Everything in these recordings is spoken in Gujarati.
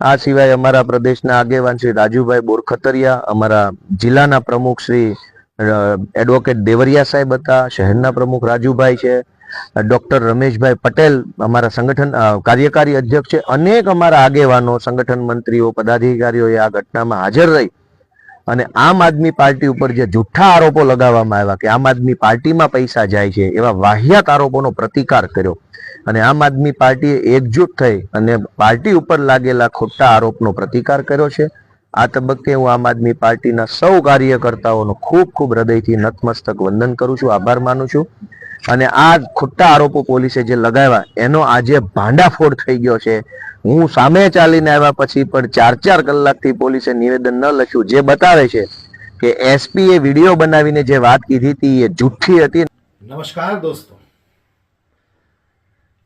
આ સિવાય અમારા પ્રદેશના આગેવાન શ્રી રાજુભાઈ બોરખતરિયા, અમારા જિલ્લાના પ્રમુખ શ્રી એડવોકેટ દેવરિયા સાહેબ હતા, શહેરના પ્રમુખ રાજુભાઈ છે ડોક્ટર રમેશભાઈ પટેલ, અમારા સંગઠન કાર્યકારી અધ્યક્ષ છે, અનેક અમારા આગેવાનો, સંગઠન મંત્રીઓ પદાધિકારીઓએ આ ઘટનામાં હાજર રહી. અને આમ આદમી પાર્ટી ઉપર જે જુઠ્ઠા આરોપો લગાવવામાં આવ્યા કે આમ આદમી પાર્ટીમાં પૈસા જાય છે એવા વાહિયાત આરોપોનો પ્રતિકાર કર્યો. અને આમ આદમી પાર્ટીએ એકજૂટ થઈ અને પાર્ટી ઉપર લાગેલા ખોટા આરોપનો પ્રતિકાર કર્યો છે. આ તબક્કે હું આમ આદમી પાર્ટીના સૌ કાર્યકર્તાઓનો ખૂબ ખૂબ હૃદયથી નતમસ્તક વંદન કરું છું, આભાર માનું છું. અને આ ખોટા આરોપો પોલીસે જે લગાવ્યા, એનો આજે ભાંડાફોડ થઈ ગયો છે. હું સામે ચાલીને આવ્યા પછી પણ ચાર ચાર કલાકથી પોલીસે નિવેદન ન લખ્યું, જે બતાવે છે કે એસપી એ વીડિયો બનાવીને જે વાત કીધી હતી, એ જૂઠી હતી. નમસ્કાર દોસ્તો.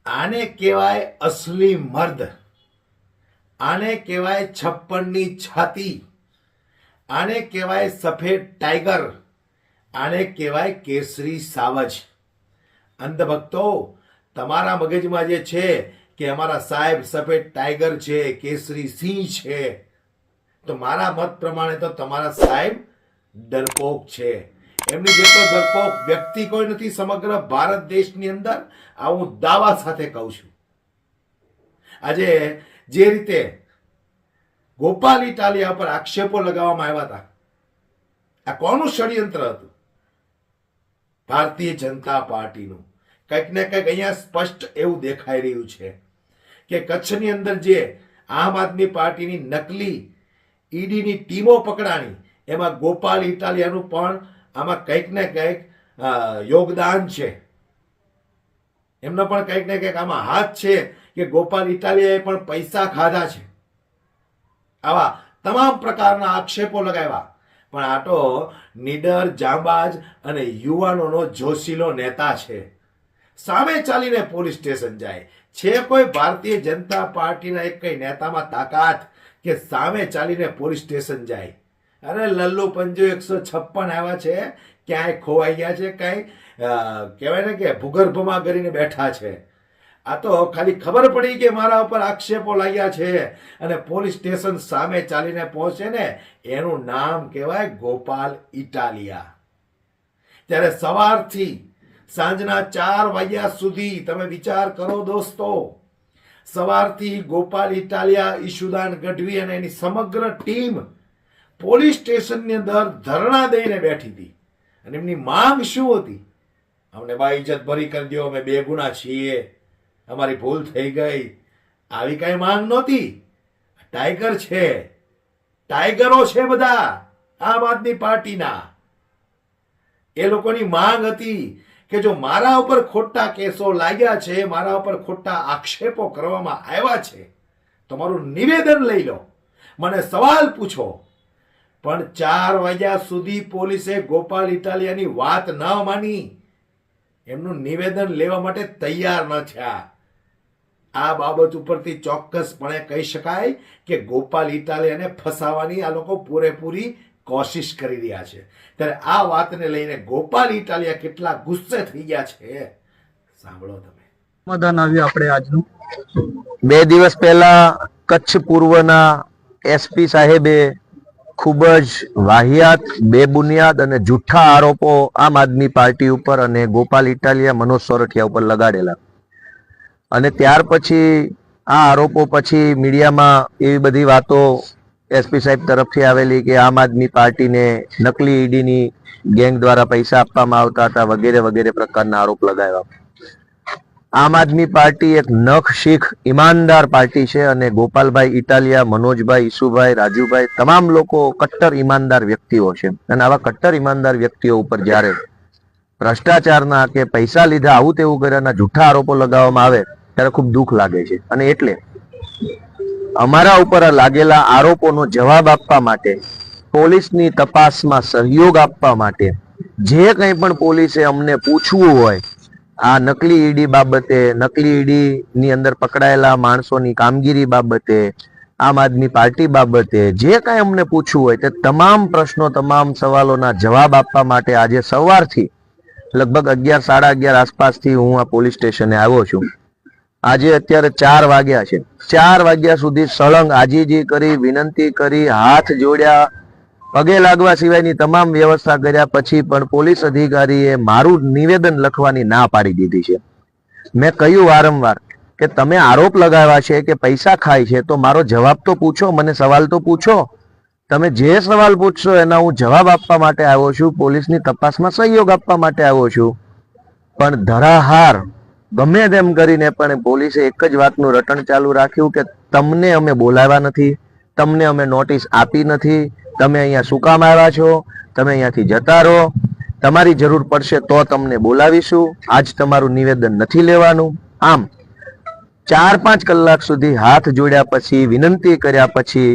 આને કહેવાય અસલી મર્દ. આને કહેવાય છપ્પનની છાતી. આને કહેવાય સફેદ ટાઈગર. આને કહેવાય કેસરી સાવજ. અંધભક્તો, તમારા મગજમાં જે છે કે અમારા સાહેબ સફેદ ટાઈગર છે, કેસરી સિંહ છે, તો મારા મત પ્રમાણે તો તમારા સાહેબ ડરપોક છે. એમની જેટલો ડરપોક વ્યક્તિ કોઈ નથી, સમગ્ર ભારત દેશની અંદર આ હું દાવા સાથે કહું છું. આજે જે રીતે ગોપાલ ઇટાલિયા પર આક્ષેપો લગાવવામાં આવ્યા હતા, આ કોનું ષડયંત્ર હતું? ભારતીય જનતા પાર્ટીનું. કંઈક ને કંઈક અહીંયા સ્પષ્ટ એવું દેખાઈ રહ્યું છે કે કચ્છની અંદર જે આમ આદમી પાર્ટીની નકલી ઈડીની ટીમો પકડાણી, એમાં ગોપાલ ઇટાલિયાનું પણ આમાં કંઈક ને કંઈક યોગદાન છે. એમનો પણ કંઈક ને કંઈક આમાં હાથ છે કે ગોપાલ ઇટાલિયાએ પણ પૈસા ખાધા છે. આવા તમામ પ્રકારના આક્ષેપો લગાવ્યા. પણ આ તો નીડર, જાંબાજ અને યુવાનોનો જોશીલો નેતા છે. સામે ચાલીને પોલીસ સ્ટેશન જાય. છે કોઈ ભારતીય જનતા પાર્ટીના એક કઈ નેતામાં તાકાત કે સામે ચાલીને પોલીસ સ્ટેશન જાય? અરે લલ્લુ પંજો એકસો છપ્પન આવ્યા છે, ક્યાંય ખોવાઈ ગયા છે, કાંઈ કહેવાય ને કે ભૂગર્ભમાં કરીને બેઠા છે. આ તો ખાલી ખબર પડી કે મારા ઉપર આક્ષેપો લાગ્યા છે અને પોલીસ સ્ટેશન સામે ચાલીને પહોંચે ને એનું નામ કહેવાય ગોપાલ ઇટાલિયા. ત્યારે સવારથી સાંજના ચાર વાગ્યા સુધી તમે વિચાર કરો દોસ્તો, સવારથી ગોપાલ ઇટાલિયા ઈશુદાન ગઢવી અને એની સમગ્ર ટીમ પોલીસ સ્ટેશનની અંદર ધરણા દઈને બેઠી હતી. અને એમની માંગ શું હતી? અમને બા ઇજ્જત ભરી કરી દો અમે બે ગુણા છીએ. અમારી ભૂલ થઈ ગઈ. આવી કાંઈ માંગ નહોતી. ટાઈગર છે. ટાઈગરો છે બધા, આમ આદમી પાર્ટીના. એ લોકોની માંગ હતી કે જો મારા ઉપર ખોટા કેસો લાગ્યા છે, મારા ઉપર ખોટા આક્ષેપો કરવામાં આવ્યા છે, તો મારું નિવેદન લઈ લો. મને સવાલ પૂછો. પણ ચાર વાગ્યા સુધી પોલીસે ગોપાલ ઇટાલિયાની વાત ન માની. એમનું નિવેદન લેવા માટે તૈયાર ન થયા. આ બાબત ઉપરથી ચોક્કસપણે કહી શકાય કે ગોપાલ ઇટાલિયાને ફસાવાની આ લોકો પૂરેપૂરી કોશિશ કરી રહ્યા છે. ત્યારે આ વાતને લઈને ગોપાલ ઇટાલિયા કેટલા ગુસ્સે થઈ ગયા છે. સાંભળો તમે. સમાધાન આવ્યું આપણે આજનું. બે દિવસ પહેલા કચ્છ પૂર્વના એસપી સાહેબે ખૂબ જ વાહિયાત, બેબુનિયાદ અને જૂઠા આરોપો આમ આદમી પાર્ટી ઉપર અને ગોપાલ ઇટાલિયા, મનોજ સોરઠિયા ઉપર લગાડેલા. અને ત્યાર પછી આ આરોપો પછી મીડિયામાં એવી બધી વાતો એસપી સાહેબ તરફથી આવેલી કે આમ આદમી પાર્ટીને નકલી ઈડીની ગેંગ દ્વારા પૈસા આપવામાં આવતા હતા વગેરે વગેરે પ્રકારના આરોપ લગાવ્યા. આમ આદમી પાર્ટી એક નખ શીખ ઈમાનદાર પાર્ટી છે અને ગોપાલભાઈ ઇટાલિયા, મનોજભાઈ, ઈસુભાઈ, રાજુભાઈ તમામ લોકો કટ્ટર ઈમાનદાર વ્યક્તિઓ છે. અને આવા કટ્ટર ઈમાનદાર વ્યક્તિઓ ઉપર જ્યારે ભ્રષ્ટાચારના કે પૈસા લીધા આવું તેવું કર્યાના જૂઠા આરોપો લગાવવામાં આવે, ત્યારે ખૂબ દુઃખ લાગે છે. અને એટલે અમારા ઉપર લાગેલા આરોપોનો જવાબ આપવા માટે, પોલીસની તપાસમાં સહયોગ આપવા માટે, જે કંઈ પણ પોલીસે અમને પૂછવું હોય આ નકલી ઈડી બાબતે, નકલી ઈડી ની અંદર પકડાયેલા માણસોની કામગીરી બાબતે, આમ આદમી પાર્ટી બાબતે, જે કાંઈ અમને પૂછવું હોય તે તમામ પ્રશ્નો, તમામ સવાલોના જવાબ આપવા માટે આજે સવારથી, લગભગ અગિયાર, સાડા અગિયાર આસપાસથી હું આ પોલીસ સ્ટેશને આવ્યો છું. આજે અત્યારે ચાર વાગ્યા છે. ચાર વાગ્યા સુધી સળંગ આજીજી કરી, વિનંતી કરી, હાથ જોડ્યા પગે લાગવા સિવાયની તમામ વ્યવસ્થા કર્યા પછી પણ પોલીસ અધિકારીએ મારું નિવેદન લખવાની ના પાડી દીધી છે. મેં કહ્યું વારંવાર કે તમે આરોપ લગાવ્યા છે કે પૈસા ખાય છે, તો મારો જવાબ તો પૂછો, મને સવાલ તો પૂછો. તમે જે સવાલ પૂછશો એના હું જવાબ આપવા માટે આવ્યો છું, પોલીસની તપાસમાં સહયોગ આપવા માટે આવ્યો છું. પણ ધરાહાર, ગમે તેમ કરીને પણ પોલીસે એક જ વાતનું રટણ ચાલુ રાખ્યું કે તમને અમે બોલાવ્યા નથી, તમને અમે નોટિસ આપી નથી તમે અહીંયા શું કામ આવ્યા છો? તમે અહીંયાથી જતા રહો. તમારી જરૂર પડશે તો તમને બોલાવીશું. આજ તમારું નિવેદન નથી લેવાનું. આમ, ચાર પાંચ કલાક સુધી હાથ જોડ્યા પછી, વિનંતી કર્યા પછી,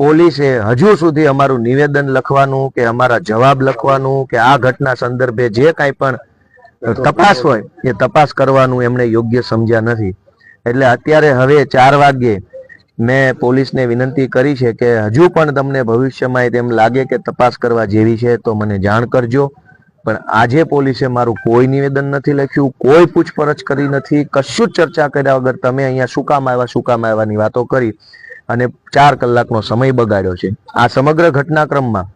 પોલીસે હજુ સુધી અમારું નિવેદન લખવાનું કે અમારા જવાબ લખવાનું કે આ ઘટના સંદર્ભે જે કાંઈ પણ તપાસ હોય, એ તપાસ કરવાનું એમણે યોગ્ય સમજ્યા નથી. એટલે અત્યારે હવે ચાર વાગ્યે મેં પોલીસને વિનંતી કરી છે કે હજુ પણ તમને ભવિષ્યમાં તેમ લાગે કે તપાસ કરવા જેવી છે તો મને જાણ કરજો. પણ આજે પોલીસે મારું કોઈ નિવેદન નથી લખ્યું, કોઈ પૂછપરછ કરી નથી, કશું જ ચર્ચા કર્યા વગર તમે અહીંયા શું કામ આવ્યા, શું કામ આવ્યાની વાતો કરી અને ચાર કલાકનો સમય બગાડ્યો છે. આ સમગ્ર ઘટનાક્રમમાં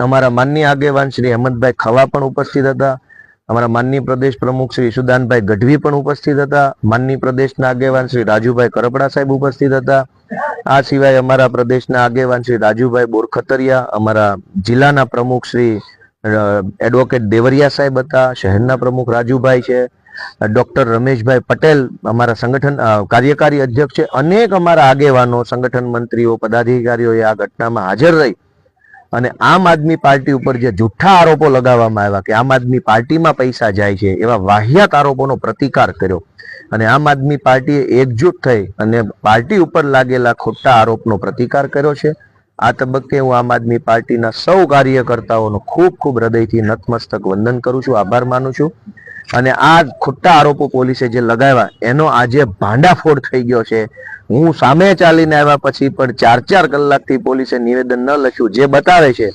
અમારા માનની આગેવાન શ્રી હેમંતભાઈ ખવા પણ ઉપસ્થિત હતા. અમારા માનની પ્રદેશ પ્રમુખ શ્રી સુદાનભાઈ ગઢવી પણ ઉપસ્થિત હતા. માનની પ્રદેશના આગેવાન શ્રી રાજુભાઈ કરપડા સાહેબ ઉપસ્થિત હતા. આ સિવાય અમારા પ્રદેશના આગેવાન શ્રી રાજુભાઈ બોરખતરિયા, અમારા જિલ્લાના પ્રમુખ શ્રી એડવોકેટ દેવરિયા સાહેબ હતા, શહેરના પ્રમુખ રાજુભાઈ છે, ડોક્ટર રમેશભાઈ પટેલ અમારા સંગઠન કાર્યકારી અધ્યક્ષ છે. અનેક અમારા આગેવાનો, સંગઠન મંત્રીઓ, પદાધિકારીઓએ આ ઘટનામાં હાજર રહી. અને આમ આદમી પાર્ટી ઉપર જે જુઠ્ઠા આરોપો લગાવવામાં આવ્યા કે આમ આદમી પાર્ટીમાં પૈસા જાય છે, એવા વાહિયાત આરોપોનો પ્રતિકાર કર્યો. અને આમ આદમી પાર્ટીએ એકજૂટ થઈ અને પાર્ટી ઉપર લાગેલા ખોટા આરોપનો પ્રતિકાર કર્યો છે. આ તબક્કે હું આમ આદમી પાર્ટીના સૌ કાર્યકર્તાઓનો ખૂબ ખૂબ હૃદયથી નતમસ્તક વંદન કરું છું, આભાર માનું છું. અને આ ખોટા આરોપો પોલીસે જે લગાવ્યા, એનો આજે ભાંડાફોડ થઈ ગયો છે. હું સામે ચાલીને આવ્યા પછી પણ ચાર ચાર કલાકથી પોલીસે નિવેદન ન લખ્યું, જે બતાવે છે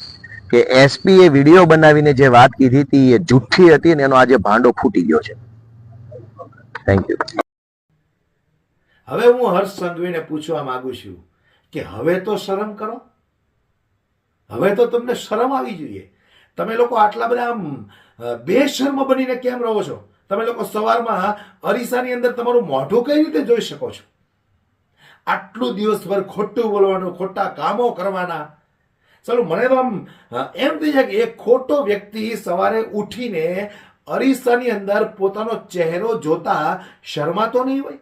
કે એસપી એ વીડિયો બનાવીને જે વાત કીધી હતી, એ જુઠ્ઠી હતી અને એનો આજે ભાંડો ફૂટી ગયો છે. થેન્ક યુ હવે હું હર્ષ સંઘવીને પૂછવા માંગુ છું કે હવે તો શરમ કરો? હવે તો તમને શરમ આવી જોઈએ. તમે લોકો આટલા બધા બેશર્મ બનીને કેમ રહો છો? તમે લોકો સવારમાં અરીસાની અંદર તમારું મોઢું કઈ રીતે જોઈ શકો છો? આટલું દિવસભર ખોટું બોલવાનું, ખોટા કામો કરવાના. ચાલો, મને તો આમ એમ થઈ જાય કે એક ખોટો વ્યક્તિ સવારે ઉઠીને અરીસાની અંદર પોતાનો ચહેરો જોતા શરમાતો નહીં હોય.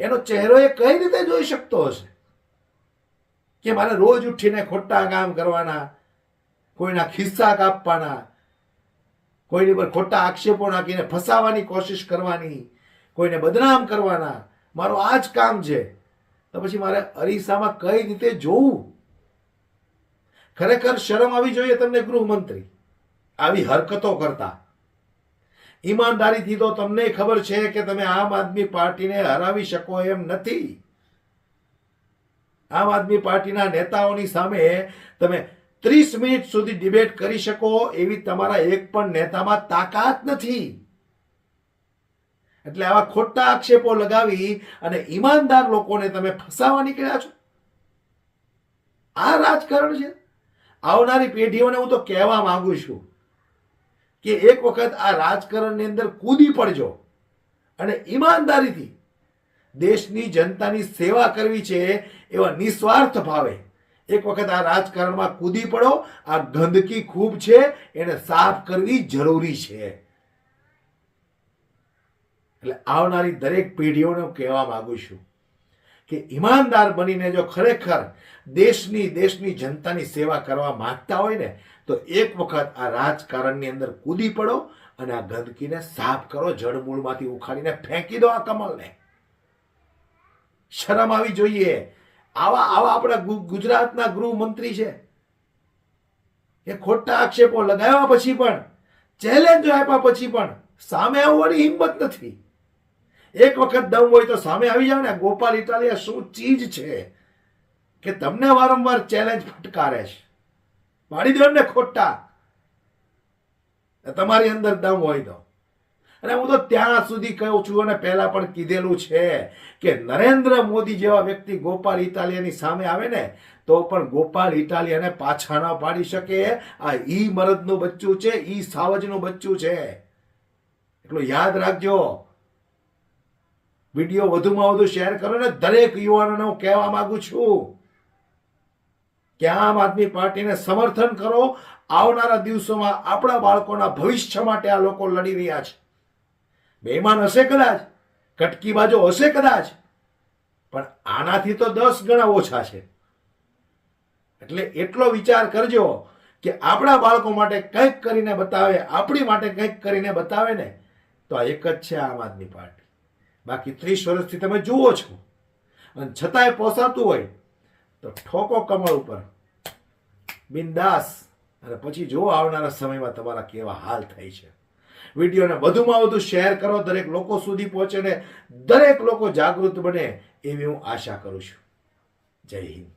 એનો ચહેરો એ કઈ રીતે જોઈ શકતો હશે? કે મારે રોજ ઉઠીને ખોટા કામ કરવાના, કોઈના ખિસ્સા કાપવાના, કોઈની પર ખોટા આક્ષેપો નાખીને ફસાવાની કોશિશ કરવાની, કોઈને બદનામ કરવાના. મારું આ જ કામ છે. તો પછી મારે અરીસામાં કઈ રીતે જોવું? ખરેખર શરમ આવી જોઈએ તમને ગૃહમંત્રી? આવી હરકતો કરતા. ઈમાનદારીથી તો તમને ખબર છે કે તમે આમ આદમી પાર્ટીને હરાવી શકો એમ નથી. આમ આદમી પાર્ટીના નેતાઓની સામે તમે ત્રીસ મિનિટ સુધી ડિબેટ કરી શકો એવી તમારા એક પણ નેતામાં તાકાત નથી. એટલે આવા ખોટા આક્ષેપો લગાવી અને ઈમાનદાર લોકોને તમે ફસાવા નીકળ્યા છો. આ રાજકારણ છે. આવનારી પેઢીઓને હું તો કહેવા માંગુ છું કે એક વખત આ રાજકારણની અંદર કૂદી પડજો અને ઈમાનદારીથી દેશની જનતાની સેવા કરવી છે એવા નિસ્વાર્થ ભાવે. એક વખત આ રાજકારણમાં કૂદી પડો, આ ગંદકી ખૂબ છે, એને સાફ કરવી જરૂરી છે. એટલે આવનારી દરેક પેઢીઓને કહેવા માંગુ છું કે ઈમાનદાર બનીને જો ખરેખર દેશની દેશની જનતાની સેવા કરવા માંગતા હોય ને, તો એક વખત આ રાજકારણની અંદર કૂદી પડો અને આ ગંદકીને સાફ કરો જળમૂળમાંથી ઉખાડીને ફેંકી દો આ કમલને. શરમ આવી જોઈએ. આવા આવા આપણા ગુજરાતના ગૃહમંત્રી છે. એ ખોટા આક્ષેપો લગાવ્યા પછી પણ ચેલેન્જ આપ્યા પછી પણ સામે આવવાની હિંમત નથી. એક વખત દમ હોય તો સામે આવી જાવ ને ગોપાલ ઇટાલિયા શું ચીજ છે કે તમને વારંવાર ચેલેન્જ ફટકારે છે. પાડી દો ને ખોટા. તમારી અંદર દમ હોય તો. અને હું તો ત્યાં સુધી કહું છું અને પહેલા પણ કીધેલું છે કે નરેન્દ્ર મોદી જેવા વ્યક્તિ ગોપાલ ઇટાલિયાની સામે આવે ને, તો પણ ગોપાલ ઇટાલિયાને પાછા ન પાડી શકે. આ ઈ મરદનું બચ્ચું છે, ઈ સાવજનું બચ્ચું છે. એટલું યાદ રાખજો. વીડિયો વધુમાં વધુ શેર કરો ને દરેક યુવાનોને હું કહેવા માંગુ છું. કે આમ આદમી પાર્ટીને સમર્થન કરો? આવનારા દિવસોમાં આપણા બાળકોના ભવિષ્ય માટે આ લોકો લડી રહ્યા છે. બેમાન હશે કદાચ, કટકી બાજુ હશે કદાચ, પણ આનાથી તો દસ ગણા ઓછા છે. એટલે એટલો વિચાર કરજો કે આપણા બાળકો માટે કંઈક કરીને બતાવે, આપણી માટે કંઈક કરીને બતાવે ને, તો આ એક જ છે આમ આદમી પાર્ટી. બાકી ત્રીસ વર્ષથી તમે જુઓ છો. અને છતાંય પોસાતું હોય, તો ઠોકો કમળ ઉપર. બિંદાસ. અને પછી જો આવનારા સમયમાં તમારા કેવા હાલ થાય છે. વિડીયોને વધુમાં વધુ શેર કરો, દરેક લોકો સુધી પહોંચે ને દરેક લોકો જાગૃત બને એવી હું આશા કરું છું. જય હિન્દ.